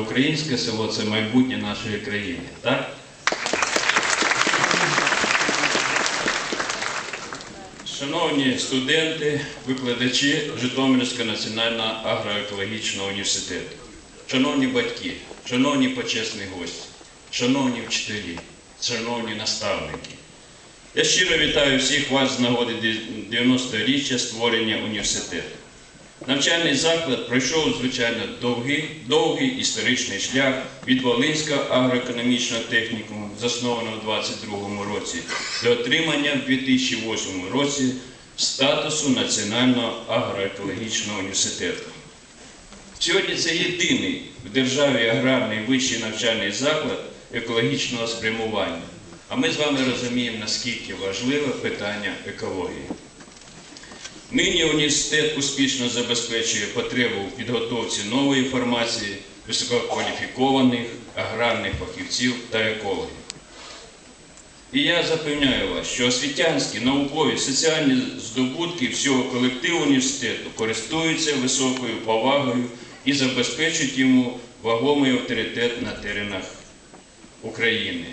Українське село це майбутнє нашої країни, так? Шановні студенти, викладачі Житомирського національного агроекологічного університету, шановні батьки, шановні почесні гості, шановні вчителі, шановні наставники. Я щиро вітаю всіх вас з нагоди 90-річчя створення університету. Навчальний заклад пройшов, звичайно, довгий, довгий історичний шлях від Волинського агроекономічного технікуму, заснованого в 22 році, до отримання в 2008 році статусу Національного агроекологічного університету. Сьогодні це єдиний в державі аграрний вищий навчальний заклад екологічного спрямування. А ми з вами розуміємо, наскільки важливе питання екології. Нині університет успішно забезпечує потребу в підготовці нової формації висококваліфікованих аграрних фахівців та екологів. І я запевняю вас, що освітянські, наукові, соціальні здобутки всього колективу університету користуються високою повагою і забезпечують йому вагомий авторитет на теренах України.